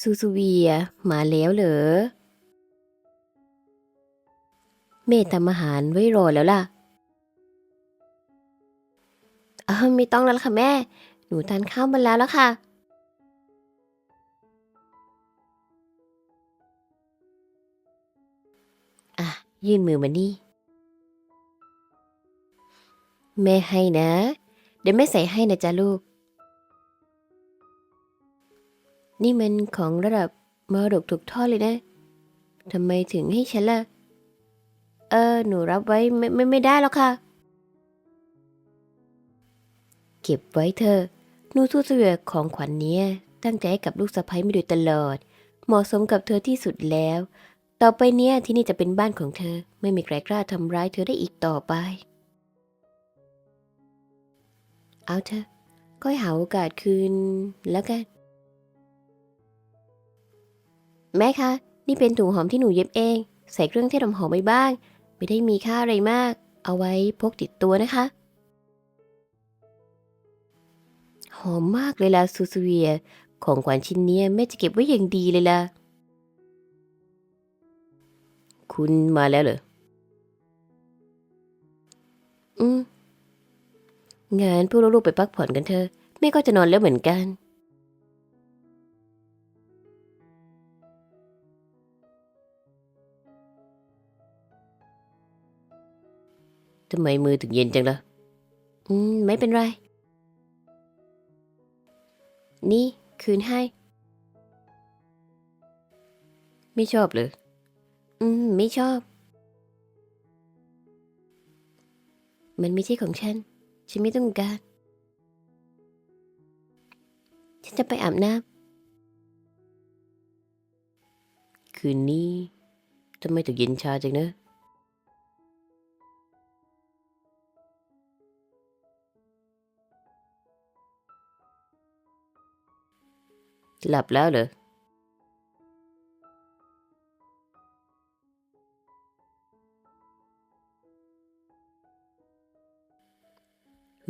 ซูซูเวียมาแล้วเหรอแม่ทำอาหารไว้รอแล้วล่ะเออไม่ต้องแล้วล่ะค่ะแม่ หนูทานข้าวมาแล้วแล้วค่ะ อะ ยื่นมือมานี่ แม่ให้นะ เดี๋ยวแม่ใส่ให้นะจ๊ะลูก นี่มันของระดับมรดกถูกทอดเลยนะทำไมถึงให้ฉันล่ะ เออ หนูรับไว้ไม่ไม่ไม่ได้แล้วค่ะ เก็บไว้เถอหนูทูเสวียของขวัญเนี้ตั้งใจให้กับลูกสะใภ้มาโดยตลอด เหมาะสมกับเธอที่สุดแล้ว ต่อไปเนี้ยที่นี่จะเป็นบ้านของเธอ ไม่มีใครกล้าทำร้ายเธอได้อีกต่อไป เอาเถอะก็ให้หาโอกาสคืนแล้วกัน แม่คะ นี่เป็นถุงหอมที่หนูเย็บเอง ใส่เครื่องเทศหอมๆไว้บ้าง ไม่ได้มีค่าอะไรมาก เอาไว้พกติดตัวนะคะ หอมมากเลยล่ะซูซูเวีย ของขวัญชิ้นนี้แม่จะเก็บไว้อย่างดีเลยล่ะ คุณมาแล้วเหรอ อืม งานพวกลูกๆไปพักผ่อนกันเถอะ แม่ก็จะนอนแล้วเหมือนกัน ทำไมมือถึงเย็นจังล่ะอืม ไม่เป็นไร นี่ คืนให้ ไม่ชอบเลย อืม ไม่ชอบ มันไม่ใช่ของฉัน ฉันไม่ต้องการ ฉันจะไปอาบน้ำคืนนี้ทำไมถึงเย็นชาจังเนอะ หลับแล้วเหรอ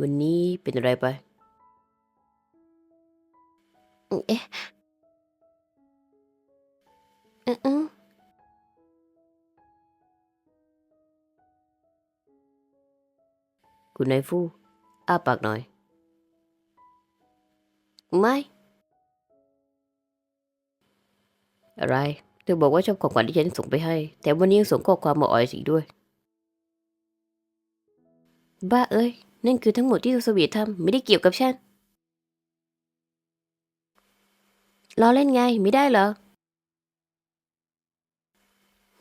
วันนี้เป็นอะไรไป เอ๊ะอืออือคุณนายฟู่อ้าปากหน่อย ไม่ อะไร เธอบอกว่าชอบของขวัญที่ฉันส่งไปให้ แต่วันนี้ยังส่งข้อความมาอ่อยสิด้วย บ้าเอ้ย นั่นคือทั้งหมดที่สวีททำไม่ได้เกี่ยวกับฉันล้อเล่นไงไม่ได้เหรอ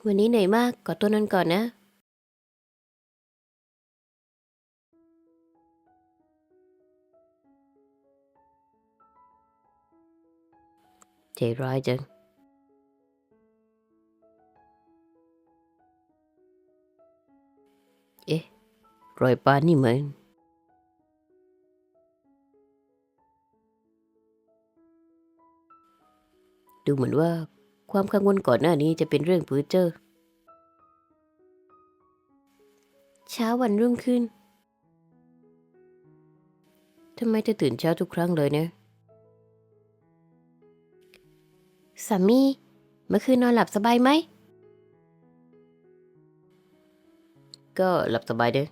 วันนี้เหนื่อยมากขอตัวนอนก่อนนะใจร้ายจัง เอ๊ะ รอยปานนี่เหมันดูเหมือนว่าความกังวลก่อนหน้านี้จะเป็นเรื่องปื้อเจอเช้าวันรุ่งขึ้น ทำไมเธอตื่นเช้าทุกครั้งเลยเนะสามี เมื่อคืนนอนหลับสบายไหม ก็หลับสบายเด้อ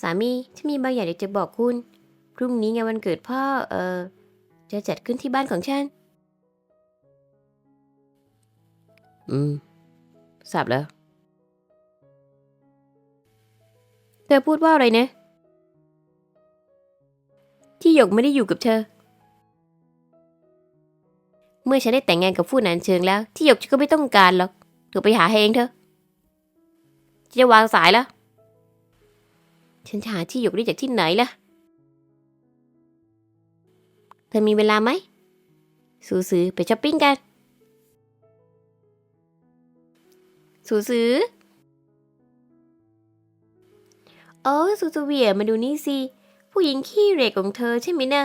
สามีฉันมีบางอย่างอยากจะบอกคุณ พรุ่งนี้ไงวันเกิดพ่อ เออจะจัดขึ้นที่บ้านของฉัน อืมทราบแล้ว เธอพูดว่าอะไรนะ ที่หยกไม่ได้อยู่กับเธอ เมื่อฉันได้แต่งงานกับฟู่นานเชิงแล้ว ที่หยกฉันก็ไม่ต้องการหรอกเธอไปหาเองเถอะ จะวางสายแล้ว ฉันจะหาที่หยกได้จากที่ไหนล่ะ เธอมีเวลาไหมสูซื้อไปช้อปปิ้งกัน สูซื้อโอ้สูซูเวียมาดูนี่สิ ผู้หญิงขี้เหร่ของเธอใช่ไหมนะ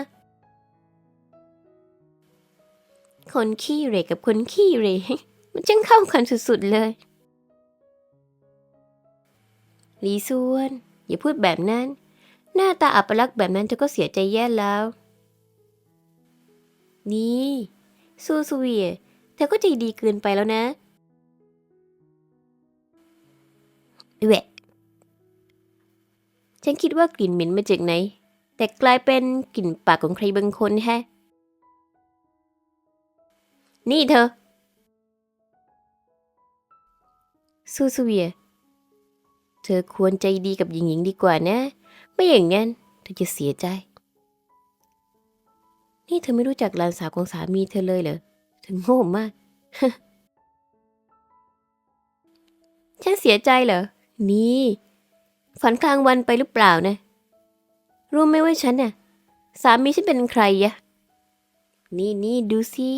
คนขี้เหร่กับคนขี้เหร่มันช่างเข้ากันสุดๆเลย ลีส่วน อย่าพูดแบบนั้น หน้าตาอัปลักษณ์แบบนั้นเธอก็เสียใจแย่แล้ว นี่ซูซูเวียเธอก็ใจดีเกินไปแล้วนะแหวะฉันคิดว่ากลิ่นเหม็นมาจากไหน แต่กลายเป็นกลิ่นปากของใครบางคนแฮะ นี่เธอซูซูเวีย เธอควรใจดีกับหญิงหญิงดีกว่านะ ไม่อย่างนั้นเธอจะเสียใจ นี่เธอไม่รู้จักหลานสาวของสามีเธอเลยเหรอ เธอโง่มาก ฉันเสียใจเหรอ นี่ ฝันกลางวันไปหรือเปล่านะ รู้ไหมว่าฉันน่ะ สามีฉันเป็นใครยะ นี่นี่ดูสิ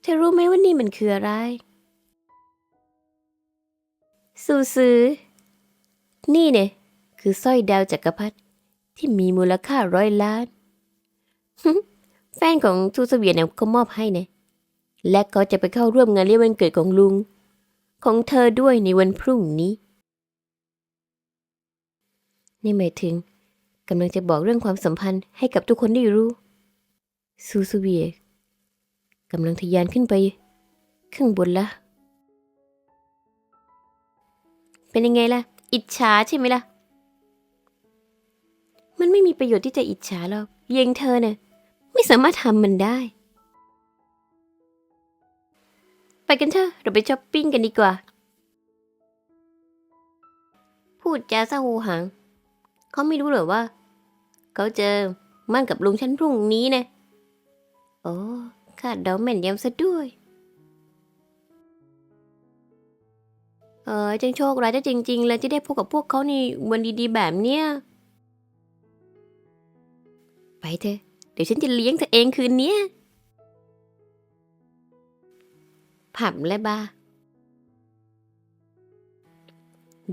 เธอรู้ไหมว่านี่มันคืออะไรสูซือ นี่เนี่ยคือสร้อยดาวจักรพรรดิที่มีมูลค่าร้อยล้าน แฟนของซูสเวียเนี่ยเขามอบให้เนี่ยและเขาจะไปเข้าร่วมงานเลี้ยงวันเกิดของลุง ของเธอด้วยในวันพรุ่งนี้ นี่หมายถึงกำลังจะบอกเรื่องความสัมพันธ์ให้กับทุกคนได้รู้ ซูซูเวียกำลังทะยานขึ้นไปข้างบนละ เป็นยังไงล่ะ อิจฉาใช่ไหมล่ะ มันไม่มีประโยชน์ที่จะอิจฉาหรอกเยงเธอเนี่ยไม่สามารถทำมันได้ ไปกันเถอะเราไปช้อปปิ้งกันดีกว่า พูดจาซาหูหัง เขาไม่รู้หรอว่า เขาเจอมั่นกับลุงฉันพรุ่งนี้นะ โอ้คาดเดาแม่นยำซะด้วย เออจังโชคร้ายจะจริง ๆ เลยที่ได้พบกับพวกเขาในวันดีๆ แบบเนี้ย ไปเถอะ เดี๋ยวฉันจะเลี้ยงเธอเองคืนเนี้ย ผับและบาร์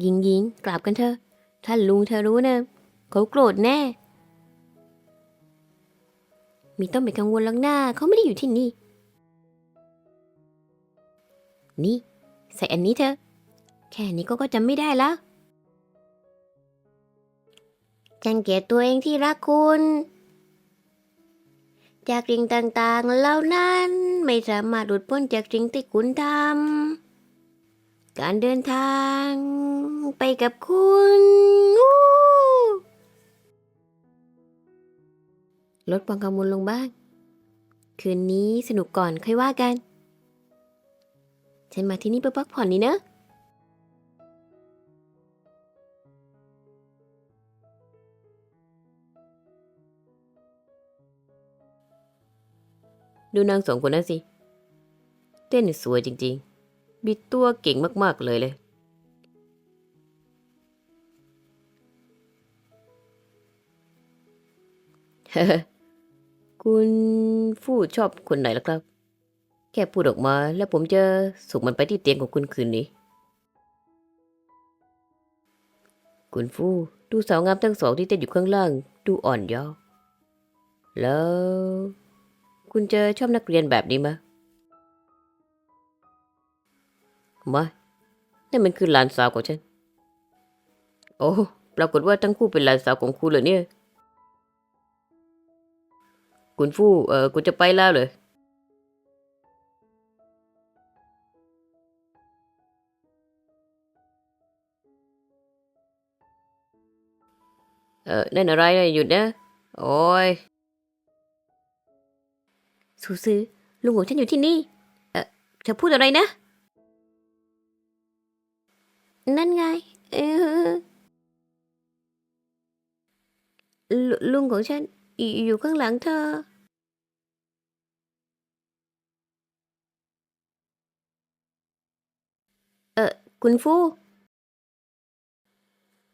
ยิงยิงกลับกันเถอะ ถ้าลุงเธอรู้นะ เขาโกรธแน่ มีต้องไปกังวลลังหน้า เขาไม่ได้อยู่ที่นี่ นี่ ใส่อันนี้เถอะ แค่นี้ก็ก็จำไม่ได้แล้วจังเกียตัวเองที่รักคุณ จากสิ่งต่างๆเหล่านั้นไม่สามารถหลุดพ้นจากสิ่งที่คุณทำ การเดินทางไปกับคุณลดความกังวลลงบ้าง คืนนี้สนุกก่อนค่อยว่ากัน ฉันมาที่นี่เพื่อพักผ่อนนี่เนอะ ดูนางสองคนนั้นสิ เต้นสวยจริงๆ บิดตัวเก่งมากๆเลยเลย คุณฟู่ชอบคนไหนล่ะครับ แค่พูดออกมาแล้วผมจะส่งมันไปที่เตียงของคุณคืนนี้ คุณฟู่ดูสาวงามทั้งสองที่เต้นอยู่ข้างล่าง ดูอ่อนเยาว์แล้ว คุณจะชอบนักเรียนแบบนี้ไหมไม่นั่นมันคือหลานสาวของฉัน โอ้ปรากฏว่าทั้งคู่เป็นหลานสาวของคุณเหรอเนี่ย คุณฟู่เออคุณจะไปแล้วเลยเออนั่นอะไรนะหยุดนะ โอ้ย สูซื้อลุงของฉันอยู่ที่นี่ เออเธอพูดอะไรนะ นั่นไง เออลลุงของฉันออยู่ข้างหลังเธอ เออคุณฟู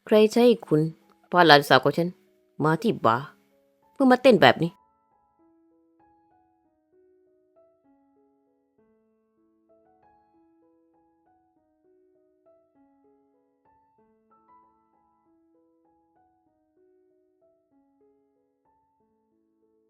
ใครใช่คุณพาหลานสาวของฉัน มาที่บาร์เพื่อมาเต้นแบบนี้